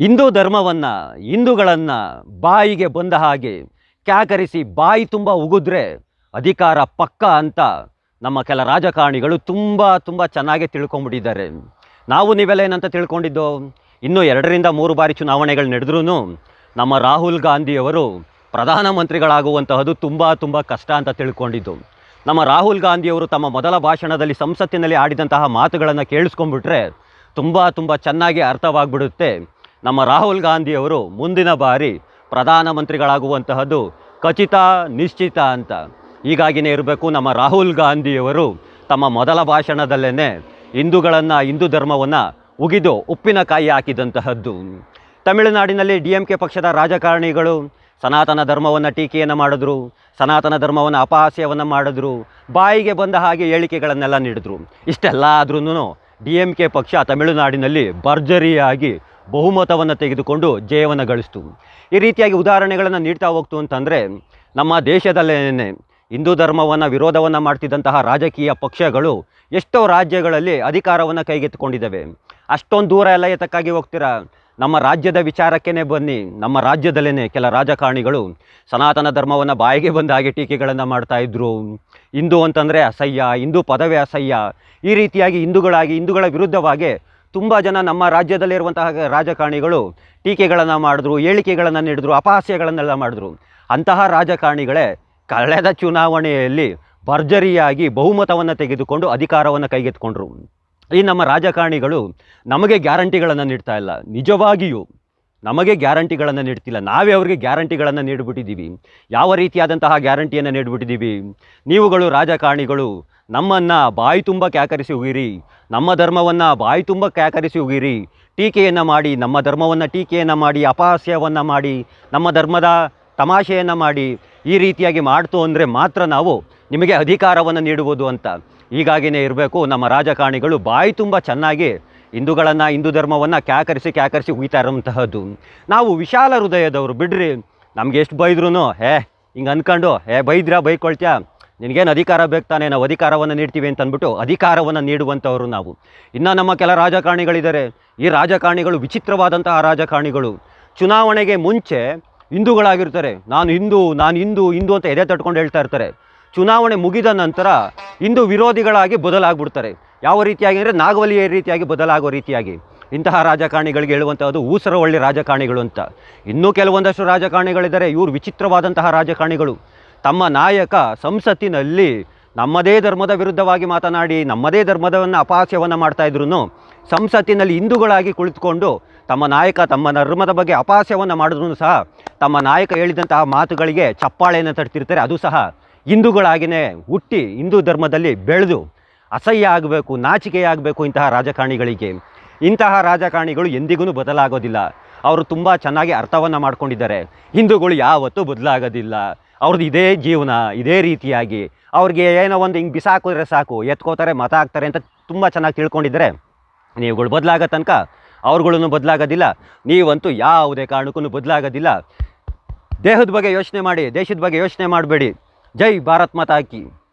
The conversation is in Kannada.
ಹಿಂದೂ ಧರ್ಮವನ್ನು, ಹಿಂದೂಗಳನ್ನು ಬಾಯಿಗೆ ಬಂದ ಹಾಗೆ ಕ್ಯಾಕರಿಸಿ ಬಾಯಿ ತುಂಬ ಉಗಿದ್ರೆ ಅಧಿಕಾರ ಪಕ್ಕ ಅಂತ ನಮ್ಮ ಕೆಲ ರಾಜಕಾರಣಿಗಳು ತುಂಬ ತುಂಬ ಚೆನ್ನಾಗಿ ತಿಳ್ಕೊಂಬಿಟ್ಟಿದ್ದಾರೆ. ನಾವು ನೀವೆಲ್ಲ ಏನಂತ ತಿಳ್ಕೊಂಡಿದ್ದು? ಇನ್ನೂ ಎರಡರಿಂದ ಮೂರು ಬಾರಿ ಚುನಾವಣೆಗಳು ನಡೆದ್ರೂ ನಮ್ಮ ರಾಹುಲ್ ಗಾಂಧಿಯವರು ಪ್ರಧಾನಮಂತ್ರಿಗಳಾಗುವಂತಹದ್ದು ತುಂಬ ತುಂಬ ಕಷ್ಟ ಅಂತ ತಿಳ್ಕೊಂಡಿದ್ದು. ನಮ್ಮ ರಾಹುಲ್ ಗಾಂಧಿಯವರು ತಮ್ಮ ಮೊದಲ ಭಾಷಣದಲ್ಲಿ ಸಂಸತ್ತಿನಲ್ಲಿ ಆಡಿದಂತಹ ಮಾತುಗಳನ್ನು ಕೇಳಿಸ್ಕೊಂಡ್ಬಿಟ್ರೆ ತುಂಬ ತುಂಬ ಚೆನ್ನಾಗಿ ಅರ್ಥವಾಗ್ಬಿಡುತ್ತೆ. ನಮ್ಮ ರಾಹುಲ್ ಗಾಂಧಿಯವರು ಮುಂದಿನ ಬಾರಿ ಪ್ರಧಾನಮಂತ್ರಿಗಳಾಗುವಂತಹದ್ದು ಖಚಿತ, ನಿಶ್ಚಿತ ಅಂತ. ಹೀಗಾಗಿನೇ ಇರಬೇಕು, ನಮ್ಮ ರಾಹುಲ್ ಗಾಂಧಿಯವರು ತಮ್ಮ ಮೊದಲ ಭಾಷಣದಲ್ಲೇ ಹಿಂದೂಗಳನ್ನು, ಹಿಂದೂ ಧರ್ಮವನ್ನು ಉಗಿದು ಉಪ್ಪಿನಕಾಯಿ ಹಾಕಿದಂತಹದ್ದು. ತಮಿಳುನಾಡಿನಲ್ಲಿ ಡಿ ಎಂ ಕೆ ಪಕ್ಷದ ರಾಜಕಾರಣಿಗಳು ಸನಾತನ ಧರ್ಮವನ್ನು ಟೀಕೆಯನ್ನು ಮಾಡಿದ್ರು, ಸನಾತನ ಧರ್ಮವನ್ನು ಅಪಹಾಸ್ಯವನ್ನು ಮಾಡಿದ್ರು, ಬಾಯಿಗೆ ಬಂದ ಹಾಗೆ ಹೇಳಿಕೆಗಳನ್ನೆಲ್ಲ ನೀಡಿದ್ರು. ಇಷ್ಟೆಲ್ಲ ಆದ್ರೂ ಡಿ ಎಂ ಕೆ ಪಕ್ಷ ತಮಿಳುನಾಡಿನಲ್ಲಿ ಭರ್ಜರಿಯಾಗಿ ಬಹುಮತವನ್ನು ತೆಗೆದುಕೊಂಡು ಜಯವನ್ನು ಗಳಿಸ್ತು. ಈ ರೀತಿಯಾಗಿ ಉದಾಹರಣೆಗಳನ್ನು ನೀಡ್ತಾ ಹೋಗ್ತು ಅಂತಂದರೆ, ನಮ್ಮ ದೇಶದಲ್ಲೇನೆ ಹಿಂದೂ ಧರ್ಮವನ್ನು, ವಿರೋಧವನ್ನು ಮಾಡ್ತಿದ್ದಂತಹ ರಾಜಕೀಯ ಪಕ್ಷಗಳು ಎಷ್ಟೋ ರಾಜ್ಯಗಳಲ್ಲಿ ಅಧಿಕಾರವನ್ನು ಕೈಗೆತ್ತಿಕೊಂಡಿದ್ದಾವೆ. ಅಷ್ಟೊಂದು ದೂರ ಎಲ್ಲ ಎತ್ತಕ್ಕಾಗಿ ಹೋಗ್ತೀರಾ? ನಮ್ಮ ರಾಜ್ಯದ ವಿಚಾರಕ್ಕೇ ಬನ್ನಿ. ನಮ್ಮ ರಾಜ್ಯದಲ್ಲೇ ಕೆಲ ರಾಜಕಾರಣಿಗಳು ಸನಾತನ ಧರ್ಮವನ್ನು ಬಾಯಿಗೆ ಬಂದ ಹಾಗೆ ಟೀಕೆಗಳನ್ನು ಮಾಡ್ತಾ ಇದ್ರು. ಹಿಂದೂ ಅಂತಂದರೆ ಅಸಹ್ಯ, ಹಿಂದೂ ಪದವೇ ಅಸಹ್ಯ. ಈ ರೀತಿಯಾಗಿ ಹಿಂದೂಗಳಾಗಿ, ಹಿಂದೂಗಳ ವಿರುದ್ಧವಾಗಿ ತುಂಬ ಜನ ನಮ್ಮ ರಾಜ್ಯದಲ್ಲಿರುವಂತಹ ರಾಜಕಾರಣಿಗಳು ಟೀಕೆಗಳನ್ನು ಮಾಡಿದ್ರು, ಹೇಳಿಕೆಗಳನ್ನು ನೀಡಿದ್ರು, ಅಪಹಾಸ್ಯಗಳನ್ನೆಲ್ಲ ಮಾಡಿದ್ರು. ಅಂತಹ ರಾಜಕಾರಣಿಗಳೇ ಕಳೆದ ಚುನಾವಣೆಯಲ್ಲಿ ಭರ್ಜರಿಯಾಗಿ ಬಹುಮತವನ್ನು ತೆಗೆದುಕೊಂಡು ಅಧಿಕಾರವನ್ನು ಕೈಗೆತ್ತಿಕೊಂಡ್ರು. ಈ ನಮ್ಮ ರಾಜಕಾರಣಿಗಳು ನಮಗೆ ಗ್ಯಾರಂಟಿಗಳನ್ನು ನೀಡ್ತಾ ಇಲ್ಲ. ನಿಜವಾಗಿಯೂ ನಮಗೆ ಗ್ಯಾರಂಟಿಗಳನ್ನು ನೀಡ್ತಿಲ್ಲ. ನಾವೇ ಅವರಿಗೆ ಗ್ಯಾರಂಟಿಗಳನ್ನು ನೀಡಿಬಿಟ್ಟಿದ್ದೀವಿ. ಯಾವ ರೀತಿಯಾದಂತಹ ಗ್ಯಾರಂಟಿಯನ್ನು ನೀಡಿಬಿಟ್ಟಿದ್ದೀವಿ? ನೀವುಗಳು ರಾಜಕಾರಣಿಗಳು ನಮ್ಮನ್ನು ಬಾಯಿ ತುಂಬ ಕ್ಯಾಕರಿಸಿ ಉಗಿರಿ. ನಮ್ಮ ಧರ್ಮವನ್ನು ಬಾಯಿ ತುಂಬ ಕ್ಯಾಕರಿಸಿ ಉಗಿರಿ. ಟೀಕೆಯನ್ನು ಮಾಡಿ, ನಮ್ಮ ಧರ್ಮವನ್ನು ಟೀಕೆಯನ್ನು ಮಾಡಿ, ಅಪಹಾಸ್ಯವನ್ನು ಮಾಡಿ, ನಮ್ಮ ಧರ್ಮದ ತಮಾಷೆಯನ್ನು ಮಾಡಿ ಈ ರೀತಿಯಾಗಿ ಮಾಡ್ತು ಅಂದರೆ ಮಾತ್ರ ನಾವು ನಿಮಗೆ ಅಧಿಕಾರವನ್ನು ನೀಡುವುದು ಅಂತ. ಹೀಗಾಗಿಯೇ ಇರಬೇಕು, ನಮ್ಮ ರಾಜಕಾರಣಿಗಳು ಬಾಯಿ ತುಂಬ ಚೆನ್ನಾಗಿ ಹಿಂದೂಗಳನ್ನು, ಹಿಂದೂ ಧರ್ಮವನ್ನು ಕ್ಯಾಕರಿಸಿ ಕ್ಯಾಕರಿಸಿ ಉಗಿತಾ ಇರೋಂತಹದ್ದು ನಾವು ವಿಶಾಲ ಹೃದಯದವರು, ಬಿಡ್ರಿ. ನಮ್ಗೆ ಎಷ್ಟು ಬೈದ್ರೂ ಹೇ, ಹಿಂಗೆ ಅಂದ್ಕೊಂಡು ಹೇ, ಬೈದ್ರಾ, ಬೈಕೊಳ್ತ್ಯಾ? ನಿನಗೇನು ಅಧಿಕಾರ ಬೇಕು ತಾನೇ? ನಾವು ಅಧಿಕಾರವನ್ನು ನೀಡ್ತೀವಿ ಅಂತ ಅಂದ್ಬಿಟ್ಟು ಅಧಿಕಾರವನ್ನು ನೀಡುವಂಥವರು ನಾವು. ಇನ್ನು ನಮ್ಮ ಕೆಲ ರಾಜಕಾರಣಿಗಳಿದ್ದಾರೆ. ಈ ರಾಜಕಾರಣಿಗಳು ವಿಚಿತ್ರವಾದಂತಹ ರಾಜಕಾರಣಿಗಳು. ಚುನಾವಣೆಗೆ ಮುಂಚೆ ಹಿಂದೂಗಳಾಗಿರ್ತಾರೆ. ನಾನು ಹಿಂದೂ ನಾನು ಹಿಂದೂ ಹಿಂದೂ ಅಂತ ಎದೆ ತಟ್ಕೊಂಡು ಹೇಳ್ತಾ ಇರ್ತಾರೆ. ಚುನಾವಣೆ ಮುಗಿದ ನಂತರ ಹಿಂದೂ ವಿರೋಧಿಗಳಾಗಿ ಬದಲಾಗ್ಬಿಡ್ತಾರೆ. ಯಾವ ರೀತಿಯಾಗಿ ಅಂದರೆ ನಾಗವಲಿಯ ರೀತಿಯಾಗಿ ಬದಲಾಗೋ ರೀತಿಯಾಗಿ. ಇಂತಹ ರಾಜಕಾರಣಿಗಳಿಗೆ ಹೇಳುವಂಥದ್ದು ಊಸರವಳ್ಳಿ ರಾಜಕಾರಣಿಗಳು ಅಂತ. ಇನ್ನೂ ಕೆಲವೊಂದಷ್ಟು ರಾಜಕಾರಣಿಗಳಿದ್ದಾರೆ. ಇವರು ವಿಚಿತ್ರವಾದಂತಹ ರಾಜಕಾರಣಿಗಳು. ತಮ್ಮ ನಾಯಕ ಸಂಸತ್ತಿನಲ್ಲಿ ನಮ್ಮದೇ ಧರ್ಮದ ವಿರುದ್ಧವಾಗಿ ಮಾತನಾಡಿ, ನಮ್ಮದೇ ಧರ್ಮದವನ್ನು ಅಪಹಾಸ್ಯವನ್ನು ಮಾಡ್ತಾ ಇದ್ರು ಸಂಸತ್ತಿನಲ್ಲಿ ಹಿಂದೂಗಳಾಗಿ ಕುಳಿತುಕೊಂಡು ತಮ್ಮ ನಾಯಕ ತಮ್ಮ ಧರ್ಮದ ಬಗ್ಗೆ ಅಪಹಾಸ್ಯವನ್ನು ಮಾಡಿದ್ರು ಸಹ ತಮ್ಮ ನಾಯಕ ಹೇಳಿದಂತಹ ಮಾತುಗಳಿಗೆ ಚಪ್ಪಾಳೆಯನ್ನು ತಡ್ತಿರ್ತಾರೆ ಅದು ಸಹ ಹಿಂದೂಗಳಾಗಿಯೇ ಹುಟ್ಟಿ ಹಿಂದೂ ಧರ್ಮದಲ್ಲಿ ಬೆಳೆದು ಅಸಹ್ಯ ಆಗಬೇಕು ನಾಚಿಕೆಯಾಗಬೇಕು ಇಂತಹ ರಾಜಕಾರಣಿಗಳಿಗೆ. ಇಂತಹ ರಾಜಕಾರಣಿಗಳು ಎಂದಿಗೂ ಬದಲಾಗೋದಿಲ್ಲ. ಅವರು ತುಂಬ ಚೆನ್ನಾಗಿ ಅರ್ಥವನ್ನು ಮಾಡ್ಕೊಂಡಿದ್ದಾರೆ. ಹಿಂದೂಗಳು ಯಾವತ್ತೂ ಬದಲಾಗೋದಿಲ್ಲ. ಅವ್ರದ್ದು ಇದೇ ಜೀವನ, ಇದೇ ರೀತಿಯಾಗಿ ಅವ್ರಿಗೆ ಏನೋ ಒಂದು ಹಿಂಗೆ ಬಿಸಾಕಿದ್ರೆ ಸಾಕು, ಎತ್ಕೋತಾರೆ, ಮತ ಹಾಕ್ತಾರೆ ಅಂತ ತುಂಬ ಚೆನ್ನಾಗಿ ತಿಳ್ಕೊಂಡಿದ್ದಾರೆ ನೀವುಗಳು ಬದಲಾಗೋ ತನಕ ಅವ್ರುಗಳನ್ನು ಬದಲಾಗೋದಿಲ್ಲ. ನೀವಂತೂ ಯಾವುದೇ ಕಾರಣಕ್ಕೂ ಬದಲಾಗೋದಿಲ್ಲ. ದೇಹದ ಬಗ್ಗೆ ಯೋಚನೆ ಮಾಡಿ, ದೇಶದ ಬಗ್ಗೆ ಯೋಚನೆ ಮಾಡಬೇಡಿ. ಜೈ ಭಾರತ್ ಮಾತಾ ಕಿ.